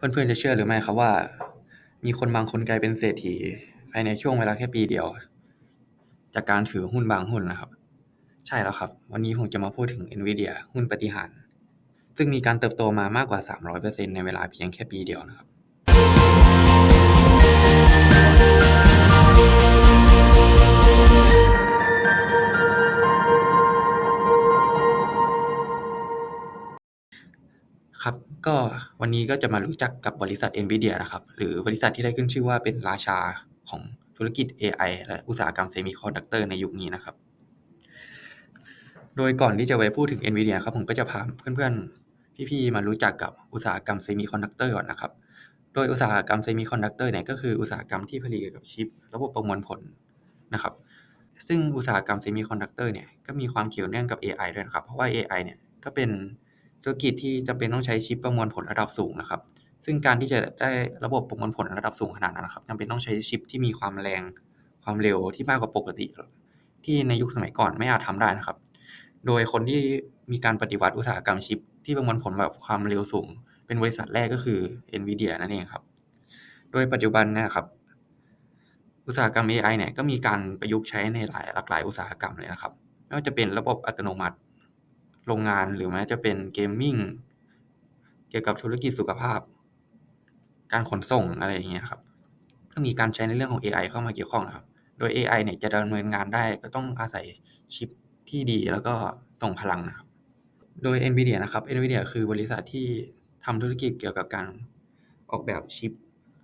เพื่อนๆจะเชื่อหรือไม่ครับว่า มีคนบางคนกลายเป็นเศรษฐีภายในช่วงเวลาแค่ปีเดียว จากการถือหุ้นบางหุ้นนะครับ ใช่แล้วครับ วันนี้ผมจะมาพูดถึง Nvidia หุ้นปฏิหาร ซึ่งมีการเติบโตมามากกว่า 300%ในเวลาเพียงแค่ปีเดียวนะครับ ครับ ก็วันนี้ก็จะมารู้จักกับบริษัท Nvidia นะครับ หรือบริษัทที่ได้ขึ้นชื่อว่าเป็นราชาของธุรกิจ AI และอุตสาหกรรม Semiconductor ในยุคนี้นะครับ โดยก่อนที่จะไปพูดถึง Nvidia ครับ ผมก็จะพาเพื่อนๆ พี่ๆ มารู้จักกับอุตสาหกรรม Semiconductor ก่อนนะครับ โดยอุตสาหกรรม Semiconductor เนี่ยก็คืออุตสาหกรรมที่ผลิตเกี่ยวกับชิป ระบบประมวลผลนะครับ ซึ่งอุตสาหกรรม Semiconductor เนี่ยก็มีความเกี่ยวเนื่องกับ AI ด้วยนะครับ เพราะว่า AI เนี่ยก็เป็น ธุรกิจที่จำเป็นต้องใช้ชิปประมวลผลระดับสูงนะครับ ซึ่งการที่จะได้ระบบประมวลผลระดับสูงขนาดนั้นนะครับจำเป็นต้องใช้ชิปที่มีความแรงความเร็วที่มากกว่าปกติ ที่ในยุคสมัยก่อนไม่อาจทำได้นะครับ โดยคนที่มีการปฏิวัติอุตสาหกรรมชิป ที่ประมวลผลแบบความเร็วสูง เป็นบริษัทแรกก็คือ Nvidia นั่นเองครับ โดยปัจจุบันนี่ยครับอุตสาหกรรม AI เนี่ยก็มีการประยุกต์ใช้ในหลายหลากหลายอุตสาหกรรมเลยนะครับไม่ว่าจะเป็นระบบอัตโนมัติ โรงงาน หรือแม้จะเป็นเกมมิ่ง เกี่ยวกับธุรกิจสุขภาพ การขนส่งอะไรอย่างเงี้ยครับก็มีการใช้ในเรื่องของ AI เข้ามาเกี่ยวข้องนะครับ โดย AI เนี่ยจะดำเนินงานได้ก็ต้องอาศัยชิปที่ดีแล้วก็ทรงพลังนะครับ โดย Nvidia นะครับ Nvidia คือบริษัทที่ทำธุรกิจเกี่ยวกับการออกแบบชิป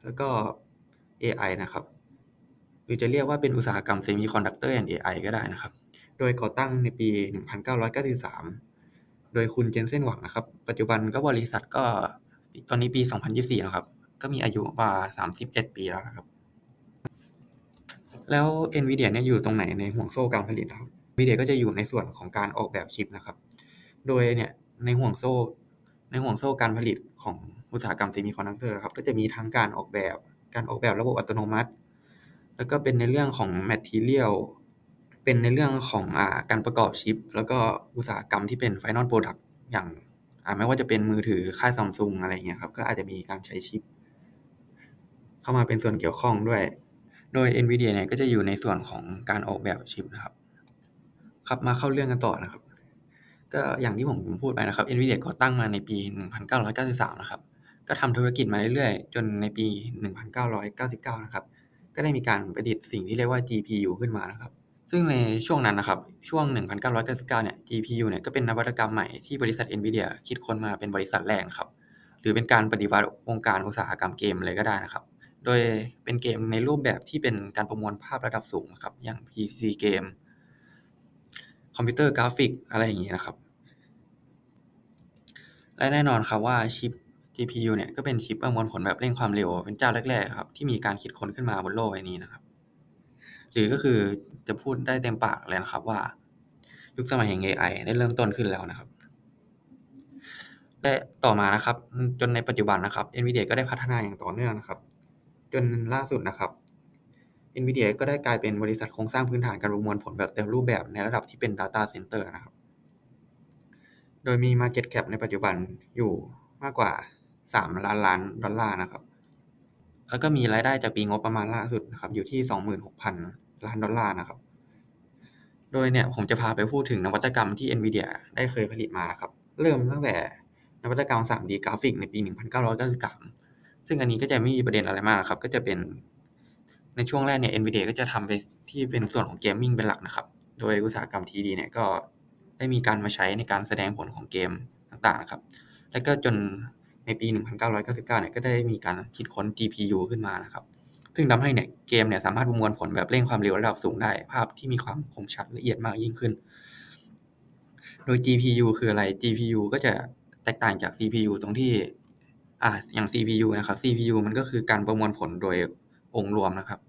แล้วก็ AI นะครับ หรือจะเรียกว่าเป็นอุตสาหกรรม Semiconductor and AI ก็ได้นะครับ โดยก่อตั้งในปี 1993 โดยคุณเจนเซ่นหวังนะครับ ปัจจุบันก็บริษัทก็ตอนนี้ปี 2024แล้วครับ ก็มีอายุกว่า 31 ปีแล้วครับ แล้ว Nvidia เนี่ยอยู่ตรงไหนในห่วงโซ่การผลิตนะครับ Nvidia ก็จะอยู่ในส่วนของการออกแบบชิปนะครับ โดยเนี่ยในห่วงโซ่ในห่วงโซ่การผลิตของอุตสาหกรรม Semiconductor ครับ ก็จะมีทั้งการออกแบบ การออกแบบระบบอัตโนมัติ แล้วก็เป็นในเรื่องของ Material เป็นในเรื่องของ อ่า การประกอบชิป แล้วก็อุตสาหกรรมที่เป็น Final Product อย่าง อ่า ไม่ว่าจะเป็นมือถือค่าย Samsung อะไรเงี้ยครับ ก็อาจจะมีการใช้ชิป เข้ามาเป็นส่วนเกี่ยวข้องด้วย โดย Nvidia เนี่ยก็จะอยู่ในส่วนของการออกแบบชิปนะครับ ครับ มาเข้าเรื่องกันต่อนะครับ ก็อย่างที่ผมพูดไปนะครับ Nvidia ก่อตั้งมาในปี 1993 นะครับ ก็ทำธุรกิจมาเรื่อยๆ จนในปี 1999 นะครับ ก็ได้มีการประดิษฐ์สิ่งที่เรียกว่า GPU ขึ้นมานะครับ ซึ่งในช่วงนั้นนะครับ ช่วง 1999 เนี่ย GPU เนี่ยก็เป็นนวัตกรรมใหม่ที่บริษัท Nvidia คิดค้นมาเป็นบริษัทแรกนะครับ หรือเป็นการปฏิวัติวงการอุตสาหกรรมเกมเลยก็ได้นะครับ โดยเป็นเกมในรูปแบบที่เป็นการประมวลภาพระดับสูงนะครับ อย่าง PC เกม คอมพิวเตอร์กราฟิกอะไรอย่างงี้นะครับ และแน่นอนครับว่าชิป GPU เนี่ยก็เป็นชิปประมวลผลแบบเร่งความเร็ว เป็นเจ้าแรกๆครับที่มีการคิดค้นขึ้นมาบนโลกใบนี้นะครับ หรือก็คือ จะพูดได้เต็มปากเลยนะครับว่า ยุคสมัยแห่ง AI ได้เริ่มต้นขึ้นแล้วนะครับ และต่อมานะครับ จนในปัจจุบันนะครับ Nvidia ก็ได้พัฒนาอย่างต่อเนื่องนะครับ จนล่าสุดนะครับ Nvidia ก็ได้กลายเป็นบริษัทโครงสร้างพื้นฐานการประมวลผลแบบเต็มรูปแบบในระดับที่เป็น Data Center นะครับ โดยมี Market Cap ในปัจจุบันอยู่มากกว่า 3 ล้านล้านดอลลาร์นะครับ แล้วก็มีรายได้จากปีงบประมาณล่าสุดนะครับ อยู่ที่ 26,000 ล้านดอลลาร์นะครับ โดยเนี่ยผมจะพาไปพูดถึงนวัตกรรมที่ Nvidia ได้เคยผลิตมานะครับ เริ่มตั้งแต่นวัตกรรม 3D กราฟิกในปี 1993 ซึ่งอันนี้ก็จะไม่มีประเด็นอะไรมากนะครับ ก็จะเป็นในช่วงแรกเนี่ย Nvidia ก็จะทำไปที่เป็นส่วนของ Gaming เป็นหลักนะครับ โดยอุตสาหกรรม 3D เนี่ยก็ได้มีการมาใช้ในการแสดงผลของเกมต่างๆนะครับ แล้วก็จนในปี 1999 เนี่ยก็ได้มีการคิดค้น GPU ขึ้นมานะครับ ซึ่งทำให้เนี่ยเกมเนี่ยสามารถประมวลผลแบบเร่งความเร็วระดับสูงได้ ภาพที่มีความคมชัดละเอียดมากยิ่งขึ้น โดย GPU คืออะไร GPU ก็จะแตกต่างจาก CPU ตรงที่อ่าอย่าง CPU นะครับ CPU มันก็คือการประมวลผลโดยองค์รวมนะครับ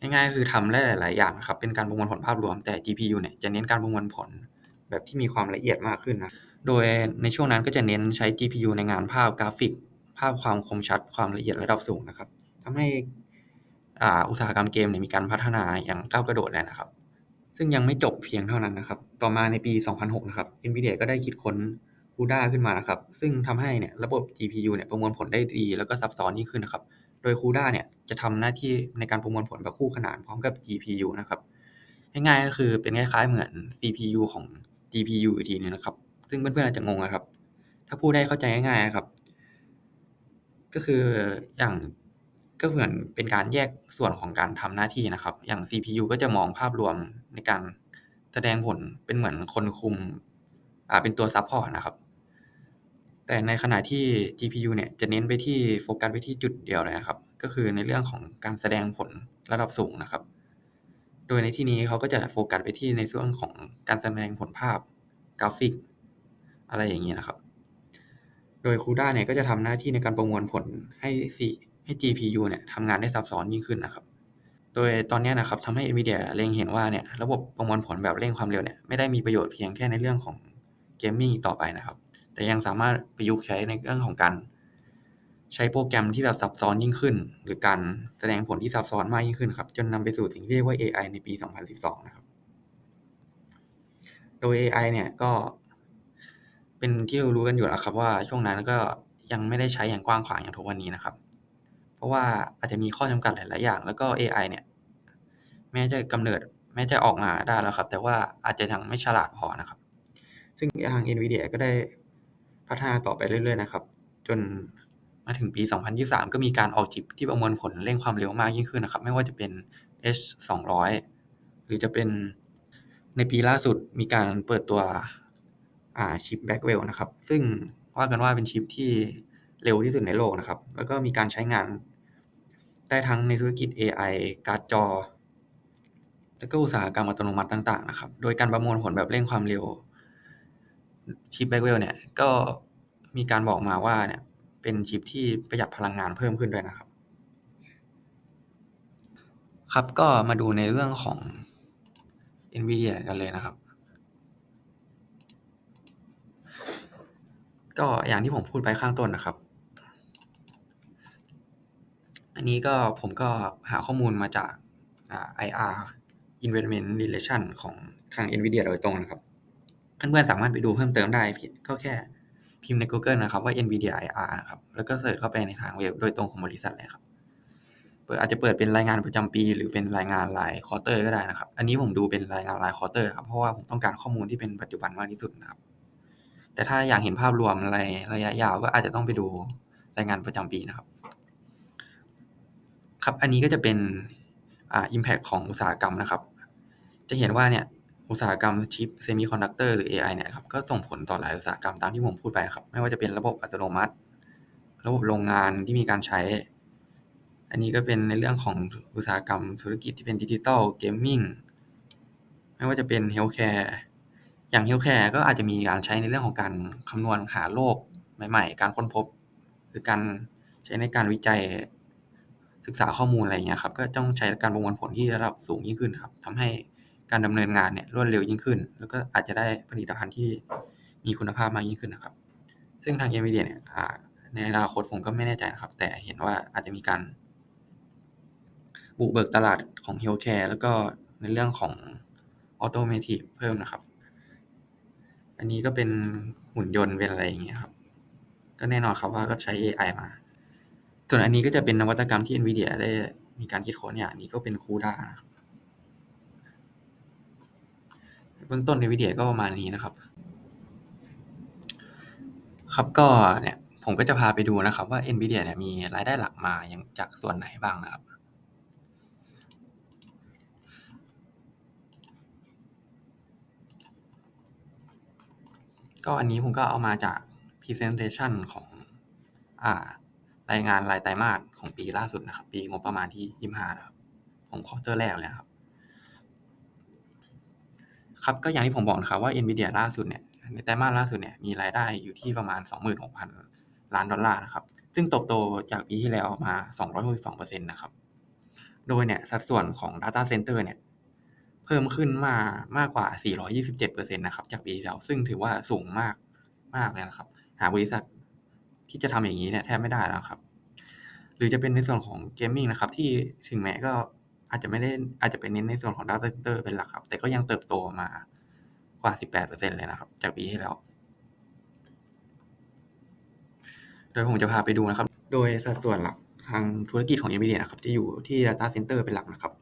ง่ายๆ คือทำได้หลาย ๆ อย่างนะครับ เป็นการประมวลผลภาพรวม แต่ GPU เนี่ยจะเน้นการประมวลผลแบบที่มีความละเอียดมากขึ้นนะ โดยในช่วงนั้นก็จะเน้นใช้ GPU ในงานภาพกราฟิก ภาพความคมชัด ความละเอียดระดับสูงนะครับ ทำให้อ่าอุตสาหกรรมเกมเนี่ยมีการพัฒนาอย่างก้าวกระโดดเลยนะครับ ซึ่งยังไม่จบเพียงเท่านั้นนะครับ ต่อมาในปี 2006 นะครับ Nvidia ก็ได้คิดค้น CUDA ขึ้นมานะครับ ซึ่งทำให้เนี่ยระบบ GPU เนี่ยประมวลผลได้ดี แล้วก็ซับซ้อนยิ่งขึ้นนะครับ โดย CUDA เนี่ยจะทำหน้าที่ในการประมวลผลแบบคู่ขนานพร้อมกับ GPU นะครับ ง่ายๆก็คือเป็นคล้ายๆเหมือน CPU ของ GPU อีกทีหนึ่งนะครับ ซึ่งเพื่อนๆอาจจะงงนะครับ ถ้าพูดให้เข้าใจง่ายๆนะครับ ก็คืออย่าง ก็เหมือนเป็นการแยกส่วนของการทำหน้าที่นะครับ อย่าง CPU ก็จะมองภาพรวมในการแสดงผลเป็นเหมือนคนคุม อ่า เป็นตัวซัปพอร์ตนะครับ แต่ในขณะที่ GPU เนี่ยจะเน้นไปที่โฟกัสไปที่จุดเดียวเลยนะครับ ก็คือในเรื่องของการแสดงผลระดับสูงนะครับ โดยในที่นี้เขาก็จะโฟกัสไปที่ในส่วนของการแสดงผลภาพกราฟิก อะไรอย่างงี้นะครับ โดย CUDA เนี่ยก็จะทำหน้าที่ในการประมวลผลให้ C ให้ GPU เนี่ยทำงานได้ซับซ้อนยิ่งขึ้นนะครับ โดยตอนนี้นะครับทำให้ NVIDIA เล็งเห็นว่าเนี่ยระบบประมวลผลแบบเร่งความเร็วเนี่ยไม่ได้มีประโยชน์เพียงแค่ในเรื่องของ Gaming อีกต่อไปนะครับ แต่ยังสามารถประยุกต์ใช้ในเรื่องของการใช้โปรแกรมที่แบบซับซ้อนยิ่งขึ้น หรือการแสดงผลที่ซับซ้อนมากยิ่งขึ้นครับจนนำไปสู่สิ่งที่เรียกว่า AI ในปี 2012 นะครับ โดย AI เนี่ยก็เป็นที่เรารู้กันอยู่แล้วครับว่าช่วงนั้นก็ยังไม่ได้ใช้อย่างกว้างขวางอย่างทุกวันนี้นะครับ ราะว่าอาจจะมีข้อจำกัดหลาย ๆ อย่าง แล้วก็ AI เนี่ย แม้จะกำเนิด แม้จะออกมาได้แล้วครับ แต่ว่าอาจจะยังไม่ฉลาดพอนะครับ ซึ่งทาง NVIDIA ก็ได้พัฒนาต่อไปเรื่อย ๆ นะครับ จนมาถึงปี 2023 ก็มีการออกชิปที่ประมวลผลเร่งความเร็วมากยิ่งขึ้นนะครับ ไม่ว่าจะเป็น H200 หรือจะเป็นในปีล่าสุดมีการเปิดตัวชิป Blackwell นะครับ ซึ่งว่ากันว่าเป็นชิปที่เร็วที่สุดในโลกนะครับ แล้วก็มีการใช้งาน ได้ทั้งในธุรกิจ AI การ์ดจอ แล้วก็อุตสาหกรรมอัตโนมัติต่าง ๆ นะครับ โดยการประมวลผลแบบเร่งความเร็วชิป Blackwell เนี่ย ก็มีการบอกมาว่าเนี่ย เป็นชิปที่ประหยัดพลังงานเพิ่มขึ้นด้วยนะครับ ครับก็มาดูในเรื่องของ NVIDIA กันเลยนะครับ ก็อย่างที่ผมพูดไปข้างต้นนะครับ อันนี้ก็ผมก็หาข้อมูลมาจากอ่า IR Investment Relation ของทาง NVIDIA โดยตรงนะครับ เพื่อนๆสามารถไปดูเพิ่มเติมได้ก็แค่พิมพ์ในกูเกิลนะครับว่า NVIDIA IR นะครับ แล้วก็เสิร์ชเข้าไปในทางเว็บโดยตรงของบริษัทเลยครับเปิดอาจจะเปิดเป็นรายงานประจำปี หรือเป็นรายงานรายควอเตอร์ก็ได้นะครับ อันนี้ผมดูเป็นรายงานรายควอเตอร์ครับ เพราะว่าผมต้องการข้อมูลที่เป็นปัจจุบันมากที่สุดนะครับ แต่ถ้าอยากเห็นภาพรวมในระยะยาวก็อาจจะต้องไปดูรายงานประจำปีนะครับ ครับ อันนี้ก็จะเป็นอ่าอิมแพกของอุตสาหกรรมนะครับ จะเห็นว่าเนี่ยอุตสาหกรรมชิป Semiconductor หรือ AI เนี่ยครับก็ส่งผลต่อหลายอุตสาหกรรมตามที่ผมพูดไปครับ ไม่ว่าจะเป็นระบบอัตโนมัติ ระบบโรงงานที่มีการใช้ อันนี้ก็เป็นในเรื่องของอุตสาหกรรมธุรกิจที่เป็นดิจิทัล Gaming ไม่ว่าจะเป็น Healthcare อย่าง Healthcare ก็อาจจะมีการใช้ในเรื่องของการคำนวณหาโรคใหม่ ๆ การค้นพบ หรือการใช้ในการวิจัย ศึกษาข้อมูล อะไรอย่างเงี้ยครับ ก็ต้องใช้การประมวลผลที่ระดับสูงยิ่งขึ้นครับทำให้การดำเนินงานเนี่ยรวดเร็วยิ่งขึ้น แล้วก็อาจจะได้ผลิตภัณฑ์ที่มีคุณภาพมากยิ่งขึ้นนะครับ ซึ่งทาง NVIDIA เนี่ยอ่าในอนาคตผมก็ไม่แน่ใจนะครับ แต่เห็นว่าอาจจะมีการ บุกเบิกตลาดของ Healthcare แล้วก็ในเรื่องของ Automotive เพิ่มนะครับ อันนี้ก็เป็นหุ่นยนต์เป็นอะไรอย่างเงี้ยครับ ก็แน่นอนครับว่าก็ใช้ AI มา ส่วนอันนี้ก็จะเป็นนวัตกรรมที่ NVIDIA ได้มีการคิดค้นอย่างนี้ก็เป็น CUDA นะครับเบื้องต้น NVIDIA ก็ประมาณนี้นะครับ ครับก็เนี่ยผมก็จะพาไปดูนะครับว่า NVIDIA เนี่ยมีรายได้หลักมาอย่างจากส่วนไหนบ้างนะครับก็อันนี้ผมก็เอามาจาก Presentation ของอ่า รายงานรายไตรมาสของปีล่าสุดนะครับ ปีงบประมาณที่25นะครับของควอเตอร์แรกเลยนะครับครับก็อย่างที่ผมบอกนะครับว่า NVIDIA ล่าสุดเนี่ยในไตรมาสล่าสุดเนี่ยมีรายได้อยู่ที่ประมาณ 26,000 ล้านดอลลาร์นะครับ ซึ่งเติบโตจากปีที่แล้วมา 262%นะครับ โดยเนี่ยสัดส่วนของ Data Center เนี่ยเพิ่มขึ้นมามากกว่า 427%นะครับจากปีที่แล้ว ซึ่งถือว่าสูงมากมากเลยนะครับ หาบริษัท ที่จะทำอย่างงี้เนี่ยแทบไม่ได้แล้วครับ หรือจะเป็นในส่วนของ Gaming นะครับ ที่ถึงแม้ก็อาจจะไม่ได้อาจจะไปเน้นในส่วนของ Data Center เป็นหลักครับ แต่ก็ยังเติบโตมากว่า 18%เลยนะครับ จากปีที่แล้ว โดยผมจะพาไปดูนะครับ โดยสัดส่วนหลักทางธุรกิจของ NVIDIA นะครับ จะอยู่ที่ Data Center เป็นหลักนะครับ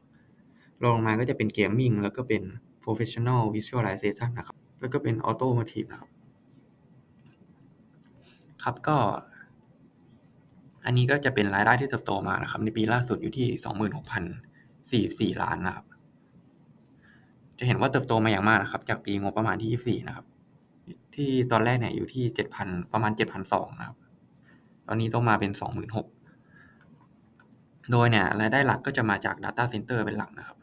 รองมาก็จะเป็น Gaming แล้วก็เป็น Professional Visualization นะครับ แล้วก็เป็น Automotive นะครับ ครับก็ อันนี้ก็จะเป็นรายได้ที่เติบโตมานะครับ ในปีล่าสุดอยู่ที่ 26,044 ล้านนะครับ จะเห็นว่าเติบโตมาอย่างมากนะครับ จากปีงบประมาณที่ 24 นะครับ ที่ตอนแรกเนี่ยอยู่ที่ 7,000 ประมาณ 7,200 นะครับ ตอนนี้โตมาเป็น 26,000 โดยเนี่ยรายได้หลักก็จะมาจาก Data Center เป็นหลักนะครับ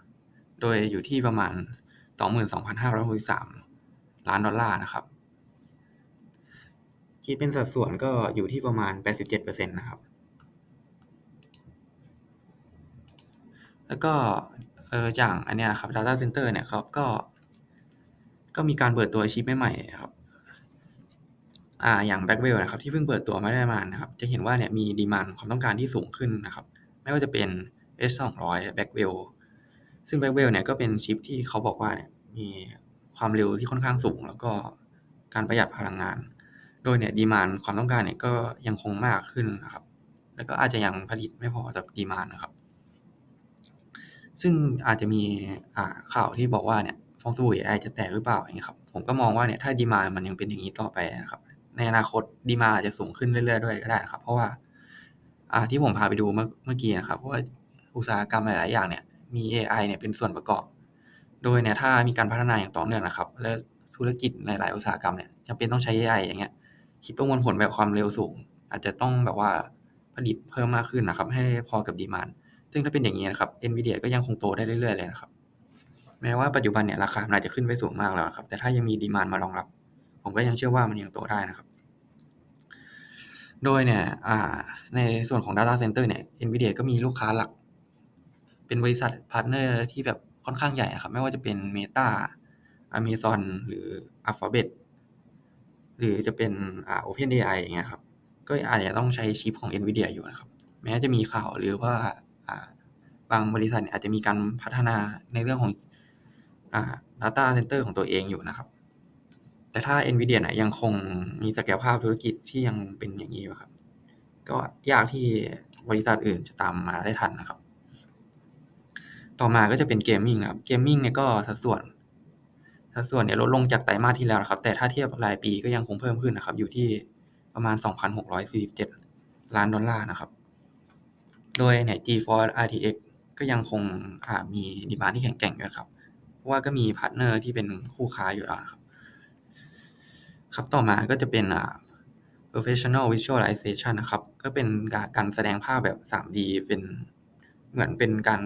โดยอยู่ที่ประมาณ 22,563 ล้านดอลลาร์นะครับ คิดเป็นสัดส่วนก็อยู่ที่ประมาณ 87%นะครับ แล้วก็เอออย่างอันเนี้ยครับ Data Center เนี่ยครับก็ ก็มีการเปิดตัวชิปใหม่ๆครับอ่าอย่าง Blackwell นะครับที่เพิ่งเปิดตัวไม่ได้นานนะครับ จะเห็นว่าเนี่ยมีดีมานความต้องการที่สูงขึ้นนะครับ ไม่ว่าจะเป็น H200 Blackwell ซึ่ง Blackwell เนี่ยก็เป็นชิปที่เขาบอกว่าเนี่ยมีความเร็วที่ค่อนข้างสูง แล้วก็การประหยัดพลังงาน โดยเนี่ยดีมานด์ความต้องการเนี่ยก็ยังคงมากขึ้นนะครับ แล้วก็อาจจะยังผลิตไม่พอต่อดีมานด์นะครับ ซึ่งอาจจะมีข่าวที่บอกว่าเนี่ยฟองสบู่ AI จะแตกหรือเปล่าอย่างงี้ครับผมก็มองว่าเนี่ยถ้าดีมานด์มันยังเป็นอย่างงี้ต่อไปอะครับ ในอนาคตดีมานอาจจะสูงขึ้นเรื่อยๆด้วยก็ได้นะครับ เพราะว่าที่ผมพาไปดูเมื่อเมื่อกี้นะครับว่าอุตสาหกรรมหลายๆอย่างเนี่ยมี AI เนี่ยเป็นส่วนประกอบ โดยเนี่ยถ้ามีการพัฒนาอย่างต่อเนื่องนะครับ และธุรกิจหลายๆอุตสาหกรรมเนี่ยจำเป็นต้องใช้ AI อย่างเงี้ย คิดประมวลผลแบบความเร็วสูง อาจจะต้องแบบว่าผลิตเพิ่มมากขึ้นนะครับ ให้พอกับดีมานซึ่งถ้าเป็นอย่างงี้นะครับ NVIDIA ก็ยังคงโตได้เรื่อยๆเลยนะครับ แม้ว่าปัจจุบันเนี่ยราคาอาจจะขึ้นไปสูงมากแล้วนะครับ แต่ถ้ายังมีดีมานมารองรับ ผมก็ยังเชื่อว่ามันยังโตได้นะครับ โดยเนี่ยอ่าในส่วนของ Data Center เนี่ย NVIDIA ก็มีลูกค้าหลัก เป็นบริษัทพาร์ตเนอร์ที่แบบค่อนข้างใหญ่นะครับ ไม่ว่าจะเป็น Meta Amazon หรือ Alphabet หรือจะเป็นอ่า OpenAI อย่างเงี้ยครับ ก็อาจจะต้องใช้ชิปของ NVIDIA อยู่นะครับ แม้จะมีข่าวหรือว่าอ่าบางบริษัทเนี่ยอาจจะมีการพัฒนาในเรื่องของอ่า Data Center ของตัวเองอยู่นะครับ แต่ถ้า NVIDIA เนี่ยยังคงมีศักยภาพธุรกิจที่ยังเป็นอย่างงี้อยู่ครับ ก็ยากที่บริษัทอื่นจะตามมาได้ทันนะครับ ต่อมาก็จะเป็น Gaming นะครับ Gaming เนี่ยก็สัดส่วน สัดส่วนเนี่ยลดลงจากไตรมาสที่แล้วนะครับ แต่ถ้าเทียบรายปีก็ยังคงเพิ่มขึ้นนะครับ อยู่ที่ประมาณ 2,647 ล้านดอลลาร์นะครับ โดยเนี่ย GeForce RTX ก็ยังคงมีดีมานที่แข็งแกร่งอยู่ครับ เพราะว่าก็มีพาร์ตเนอร์ที่เป็นคู่ค้าอยู่แล้วนะครับ ครับต่อมาก็จะเป็น Professional Visualization นะครับ ก็เป็นการแสดงภาพแบบ 3D เป็นเหมือนเป็นการ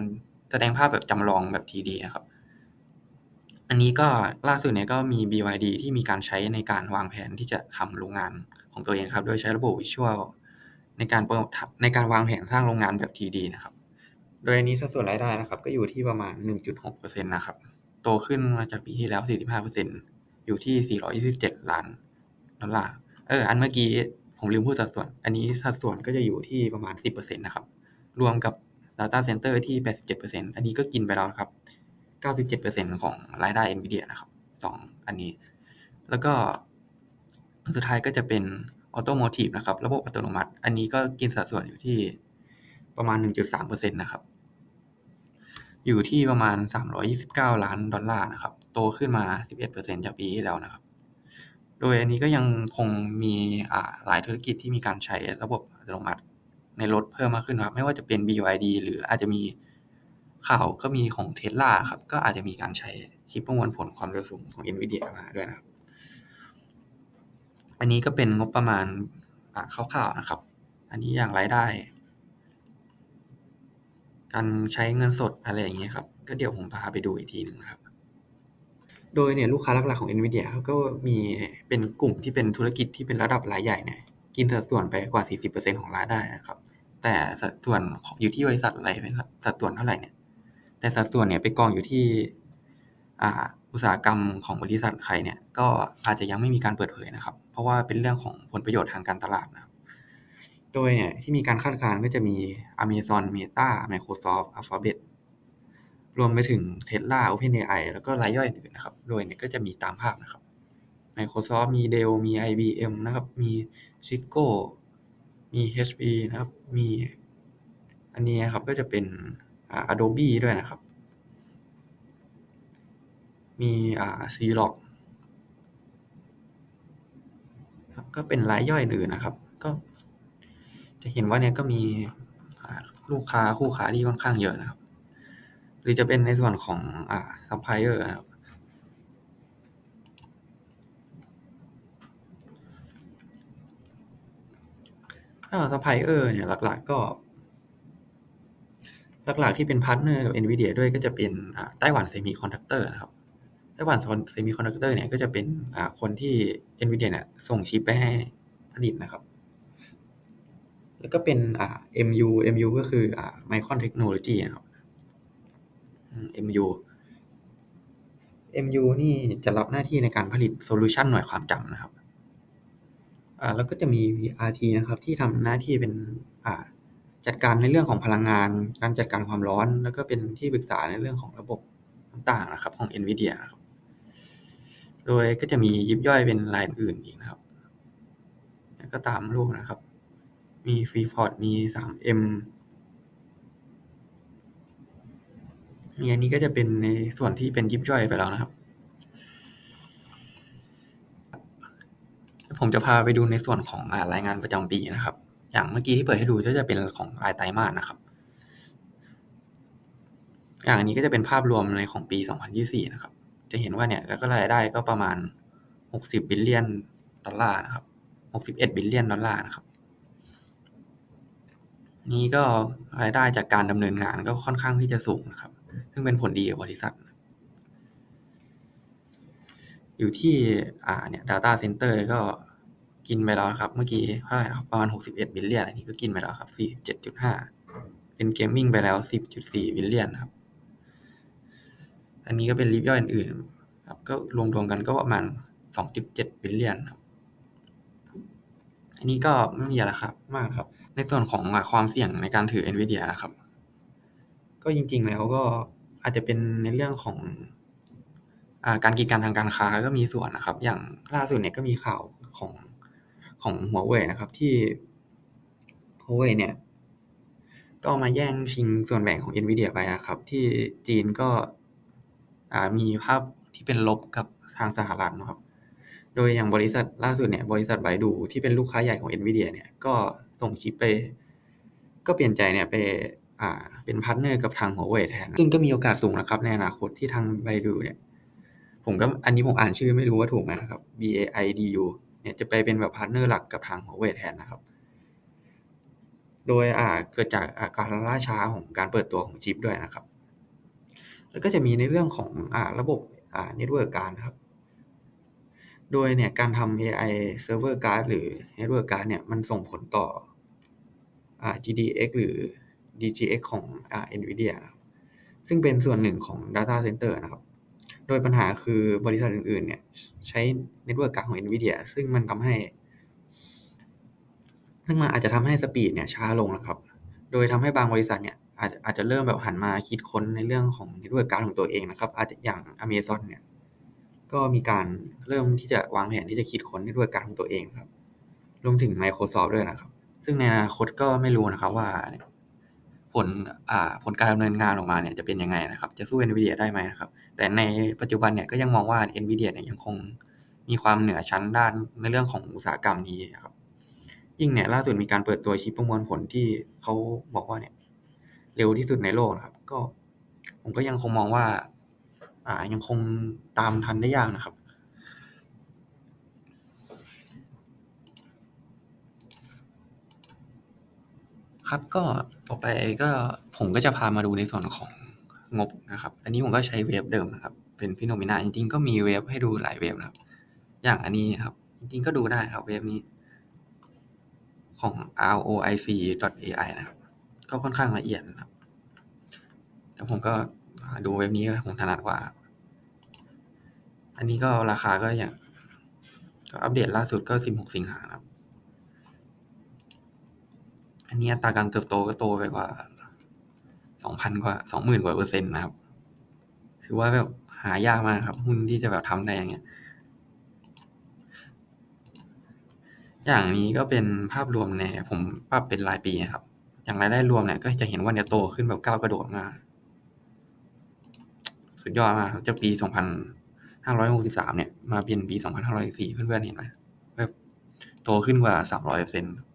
แสดงภาพแบบจำลองแบบ 3D อะครับ อันนี้ก็ล่าสุดเนี่ยก็มี BYD ที่มีการใช้ในการวางแผนที่จะทำโรงงานของตัวเองครับ โดยใช้ระบบ Visual ในการปิดทในการวางแผนสร้างโรงงานแบบ 3D นะครับ โดยอันนี้สัดส่วนรายได้นะครับ ก็อยู่ที่ประมาณ 1.6%นะครับ โตขึ้นมาจากปีที่แล้ว 45%อยู่ที่ 427 ล้านดอลลาร์ เออ อันเมื่อกี้ผมลืมพูดสัดส่วน อันนี้สัดส่วนก็จะอยู่ที่ประมาณ 10%นะครับ รวมกับ Data Center ที่ 87%อันนี้ก็กินไปแล้วครับ 97%ของรายได้ NVIDIA นะครับ2อันนี้ แล้วก็สุดท้ายก็จะเป็น Automotive นะครับ ระบบอัตโนมัติ อันนี้ก็กินสัดส่วนอยู่ที่ประมาณ 1.3%นะครับ อยู่ที่ประมาณ 329 ล้านดอลลาร์นะครับ โตขึ้นมา 11%จากปีที่แล้วนะครับ โดยอันนี้ก็ยังคงมีหลายธุรกิจที่มีการใช้ระบบอัตโนมัติในรถเพิ่มมากขึ้นครับ ไม่ว่าจะเป็น BYD หรืออาจจะมี ข่าวก็มีของ Tesla ครับ ก็อาจจะมีการใช้ชิปประมวลผลความเร็วสูงของ NVIDIA มาด้วยนะครับ อันนี้ก็เป็นงบประมาณคร่าวๆนะครับ อันนี้อย่างรายได้ การใช้เงินสดอะไรอย่างงี้ครับ ก็เดี๋ยวผมพาไปดูอีกทีหนึ่งนะครับ โดยเนี่ยลูกค้าหลักๆของ NVIDIA เขาก็มีเป็นกลุ่มที่เป็นธุรกิจที่เป็นระดับรายใหญ่เนี่ยกินสัดส่วนไปกว่า 40%ของรายได้นะครับ แต่สัดส่วนของอยู่ที่บริษัทอะไรเป็นสัดส่วนเท่าไหร่เนี่ย แต่สัดส่วนเนี่ยไปกองอยู่ที่ อ่า อุตสาหกรรมของบริษัทใครเนี่ย ก็อาจจะยังไม่มีการเปิดเผยนะครับ เพราะว่าเป็นเรื่องของผลประโยชน์ทางการตลาดนะครับ โดยเนี่ยที่มีการคาดการณ์ก็จะมี Amazon Meta Microsoft Alphabet รวมไปถึง Tesla OpenAI แล้วก็รายย่อยอื่นนะครับ โดยเนี่ยก็จะมีตามภาพนะครับ Microsoft มี Dell มี IBM นะครับ มี Cisco มี HP นะครับ มี อันนี้ครับก็จะเป็น Adobe ด้วยนะครับ มีอ่า Xerox ครับก็เป็นรายย่อยอื่นนะครับ ก็จะเห็นว่าเนี่ยก็มีลูกค้าคู่ค้าที่ค่อนข้างเยอะนะครับ หรือจะเป็นในส่วนของอ่าซัปพลายเออร์ครับซัปพลายเออร์เนี่ยหลักๆก็ หลักๆ ที่เป็นพาร์ตเนอร์กับ NVIDIA ด้วยก็จะเป็นไต้หวัน Semiconductor นะครับไต้หวัน Semiconductor เนี่ยก็จะเป็นคนที่ NVIDIA เนี่ยส่งชิปไปให้ผลิตนะครับ แล้วก็เป็นอ่า MU MU ก็คืออ่า Micron Technology นะครับอืม MU MU นี่จะรับหน้าที่ในการผลิตโซลูชันหน่วยความจำนะครับ อ่าแล้วก็จะมี VRT นะครับ ที่ทำหน้าที่เป็นอ่า จัดการในเรื่องของพลังงาน การจัดการความร้อน แล้วก็เป็นที่ปรึกษาในเรื่องของระบบต่างๆนะครับ ของ NVIDIA นะครับ โดยก็จะมียิบย่อยเป็นรายอื่นอีกนะครับก็ตามรูปนะครับ มี Freeport มี 3M นี่อันนี้ก็จะเป็นในส่วนที่เป็นยิบย่อยไปแล้วนะครับ ผมจะพาไปดูในส่วนของอรายงานประจำปีนะครับ อย่างเมื่อกี้ที่เปิดให้ดูก็จะเป็นของรายไตรมาสนะครับ อย่างอันนี้ก็จะเป็นภาพรวมในของปี 2024 นะครับ จะเห็นว่าเนี่ยก็รายได้ก็ประมาณ 60บิลเลียนดอลลาร์นะครับ 61บิลเลียนดอลลาร์นะครับ นี้ก็รายได้จากการดำเนินงานก็ค่อนข้างที่จะสูงนะครับ ซึ่งเป็นผลดีกับบริษัท อยู่ที่อ่าเนี่ย Data Center ก็ กินไปแล้วครับ เมื่อกี้เท่าไหรนะครับประมาณ 61 บิลเลียน อันนี้ก็กินไปแล้วครับ 47.5 เป็น Gaming ไปแล้ว 10.4 บิลเลียนครับ อันนี้ก็เป็นยิบย่อยอื่นๆครับก็รวมๆกันก็ประมาณ 2.7 บิลเลียนครับ อันนี้ก็ไม่มีอะไรครับ มากครับ ในส่วนของความเสี่ยงในการถือ NVIDIA นะครับ ก็จริงๆแล้วก็อาจจะเป็นในเรื่องของอการกีดกันทางการค้าก็มีส่วนนะครับ อย่างล่าสุดเนี่ยก็มีข่าวของ ของ Huawei นะครับที่ Huawei เนี่ย ก็มาแย่งชิงส่วนแบ่งของ NVIDIA ไปนะครับ ที่จีนก็มีภาพที่เป็นลบกับทางสหรัฐนะครับ โดยอย่างบริษัทล่าสุดเนี่ย บริษัท Baidu ที่เป็นลูกค้าใหญ่ของ NVIDIA เนี่ย ก็ส่งชิปไป ก็เปลี่ยนใจเนี่ยไปอ่าเป็นพาร์ตเนอร์กับทาง Huawei แทน ซึ่งก็มีโอกาสสูงนะครับ ในอนาคตที่ทาง Baidu เนี่ย ผมก็อันนี้ผมอ่านชื่อไม่รู้ว่าถูกไหมนะครับ B-A-I-D-U เนี่ยจะไปเป็นแบบพาร์ตเนอร์หลักกับทาง Huawei แทนนะครับ โดยอ่าเกิดจากอาการล่าช้าของการเปิดตัวของชิปด้วยนะครับ แล้วก็จะมีในเรื่องของอ่าระบบอ่าเน็ตเวิร์กการครับ โดยเนี่ยการทำ AI Server Card หรือ Network Card เนี่ยมันส่งผลต่ออ่า GDX หรือ DGX ของอ่า NVIDIA ซึ่งเป็นส่วนหนึ่งของ Data Center นะครับ โดยปัญหาคือบริษัทอื่น ๆ เนี่ย ใช้ Network Card ของ NVIDIA ซึ่งมันทำให้ ซึ่งมันอาจจะทำให้สปีดเนี่ยช้าลงนะครับ โดยทำให้บางบริษัทเนี่ยอาจจะอาจจะเริ่มแบบหันมาคิดค้นในเรื่องของ Network Card ของตัวเองนะครับ อาจจะอย่าง Amazon เนี่ย ก็มีการเริ่มที่จะวางแผนที่จะคิดค้น Network Card ของตัวเองครับ รวมถึง Microsoft ด้วยนะครับ ซึ่งในอนาคตก็ไม่รู้นะครับว่า ผลอ่าผลการดำเนินงานออกมาเนี่ยจะเป็นยังไงนะครับ จะสู้ NVIDIA ได้ไหมครับ แต่ในปัจจุบันเนี่ยก็ยังมองว่า NVIDIA เนี่ยยังคงมีความเหนือชั้นด้านในเรื่องของอุตสาหกรรมนี้ครับ ยิ่งเนี่ยล่าสุดมีการเปิดตัวชิปประมวลผลที่เขาบอกว่าเนี่ยเร็วที่สุดในโลกนะครับ ก็ผมก็ยังคงมองว่า อ่ายังคงตามทันได้ยากนะครับ ครับ ก็ต่อไปก็ผมก็จะพามาดูในส่วนของงบนะครับ อันนี้ผมก็ใช้เว็บเดิมนะครับ เป็น Phenomena จริงๆ ก็มีเว็บให้ดูหลายเว็บนะครับ อย่างอันนี้ครับ จริงๆ ก็ดูได้ครับเว็บนี้ ของ roic.ai นะครับ ก็ค่อนข้างละเอียดนะครับ แต่ผมก็ดูเว็บนี้ผมถนัดกว่า อันนี้ก็ราคาก็อย่างก็อัปเดตล่าสุดก็ 16 สิงหาครับ อันนี้อัตราการเติบโตก็โตไปกว่า2,000กว่า20,000กว่าเปอร์เซ็นต์นะครับถือว่าแบบหายากมากครับ หุ้นที่จะแบบทำได้อย่างเงี้ย อย่างนี้ก็เป็นภาพรวมในผมปรับเป็นรายปีนะครับ อย่างรายได้รวมเนี่ยก็จะเห็นว่าเนี่ยโตขึ้นแบบก้าวกระโดดมากสุดยอดมากครับจากปี2563เนี่ยมาเป็นปี2504เพื่อนๆเห็นไหมแบบโตขึ้นกว่า300%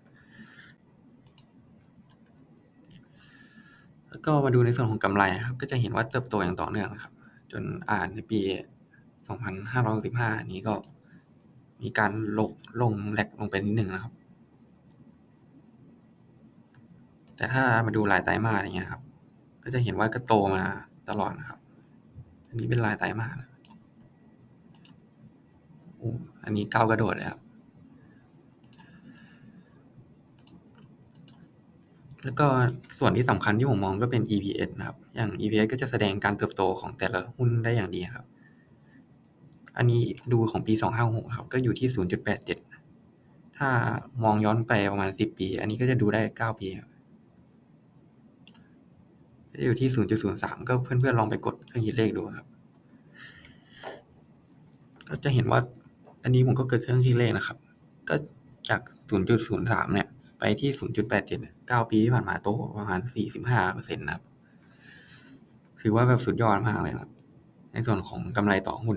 แล้วก็มาดูในส่วนของกำไรครับ ก็จะเห็นว่าเติบโตอย่างต่อเนื่องนะครับ จนอ่าในปี 2565 นี้ก็มีการลงลงแร็กลงไปนิดหนึ่งนะครับ แต่ถ้ามาดูรายไตรมาสอย่างเงี้ยครับ ก็จะเห็นว่าก็โตมาตลอดนะครับ อันนี้เป็นรายไตรมาสโอ้อันนี้ก้าวกระโดดเลยครับ แล้วก็ส่วนที่สำคัญที่ผมมองก็เป็น EPS นะครับ อย่าง EPS ก็จะแสดงการเติบโตของแต่ละหุ้นได้อย่างดีครับ อันนี้ดูของปี 2566ครับ ก็อยู่ที่ 0.87 ถ้ามองย้อนไปประมาณ 10 ปี อันนี้ก็จะดูได้ 9 ปีครับก็อยู่ที่ 0.03 ก็เพื่อนๆลองไปกดเครื่องคิดเลขดูครับ ก็จะเห็นว่า อันนี้ผมก็เกิดเครื่องคิดเลขนะครับ ก็จาก 0.03 เนี่ย ไปที่ 0.87เนี่ย9ปีที่ผ่านมาโตประมาณ 45%นะครับถือว่าแบบสุดยอดมากเลยครับ ในส่วนของกำไรต่อหุ้น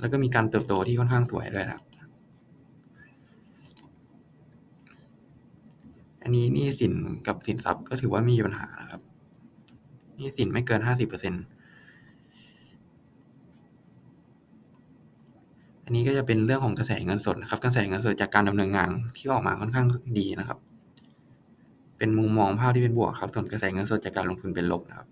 แล้วก็มีการเติบโตที่ค่อนข้างสวยด้วยนะครับ อันนี้นี้สินกับสินทรัพย์ก็ถือว่ามีปัญหานะครับนี้สินไม่เกิน 50%อั นนี้ก็จะเป็นเรื่องของกระแสเงินสดนะครับ กระแสเงินสดจากการดำเนินงานที่ออกมาค่อนข้างดีนะครับ เป็นมุมมองภาพที่เป็นบวกครับ ส่วนกระแสเงินสดจากการลงทุนเป็นลบนะครับ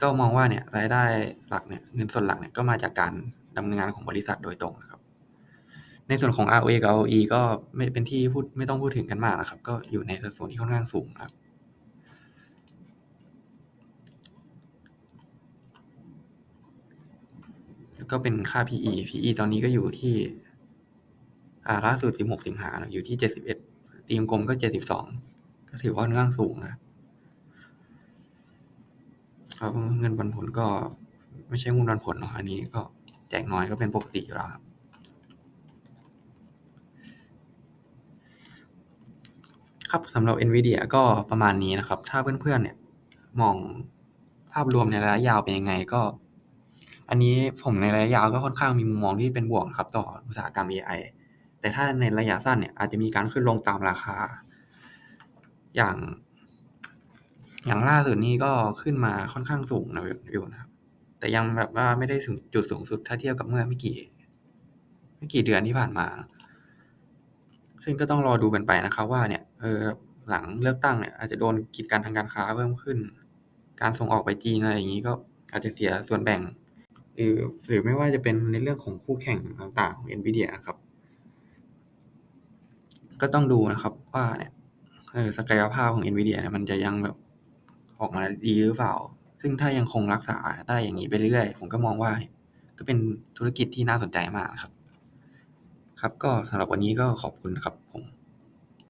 ก็มองว่าเนี่ยรายได้หลักเนี่ยเงินสดหลักเนี่ยก็มาจากการดำเนินงานของบริษัทโดยตรงนะครับ ในส่วนของ ROA กับ ROE ก็ไม่เป็นที่พูดไม่ต้องพูดถึงกันมากนะครับ ก็อยู่ในสัดส่วนที่ค่อนข้างสูงนะครับ แล้วก็เป็นค่า PE PE ตอนนี้ก็อยู่ที่ อ่าล่าสุด 16 สิงหาอยู่ที่ 71 ตีกลมก็ 72 ก็ถือว่าค่อนข้างสูงนะครับเงินปันผลก็ไม่ใช่หุ้นปันผลเนาะอันนี้ก็แจกน้อยก็เป็นปกติอยู่แล้วครับครับสำหรับ NVIDIA ก็ประมาณนี้นะครับ ถ้าเพื่อนๆเนี่ยมองภาพรวมในระยะยาวเป็นยังไงก็ อันนี้ผมในระยะยาวก็ค่อนข้างมีมุมมองที่เป็นบวกนะครับต่ออุตสาหกรรมเอไอแต่ถ้าในระยะสั้นเนี่ยอาจจะมีการขึ้นลงตามราคา อย่าง อย่างล่าสุดนี้ก็ขึ้นมาค่อนข้างสูงนะอยู่นะครับ แต่ยังแบบว่าไม่ได้ถึงจุดสูงสุดถ้าเทียบกับเมื่อไม่กี่ ไม่กี่เดือนที่ผ่านมา ซึ่งก็ต้องรอดูกันไปนะครับว่าเนี่ยเออหลังเลือกตั้งเนี่ยอาจจะโดนกีดกันทางการค้าเพิ่มขึ้น การส่งออกไปจีนอะไรอย่างงี้ก็อาจจะเสียส่วนแบ่ง หรือหรือไม่ว่าจะเป็นในเรื่องของคู่แข่งต่างๆของ NVIDIA นะครับ ก็ต้องดูนะครับว่าเนี่ยเออศักยภาพของ NVIDIA เนี่ยมันจะยังแบบออกมาดีหรือเปล่า ซึ่งถ้ายังคงรักษาได้อย่างงี้ไปเรื่อยๆ ผมก็มองว่าก็เป็นธุรกิจที่น่าสนใจมากครับ ครับก็สำหรับวันนี้ก็ขอบคุณครับ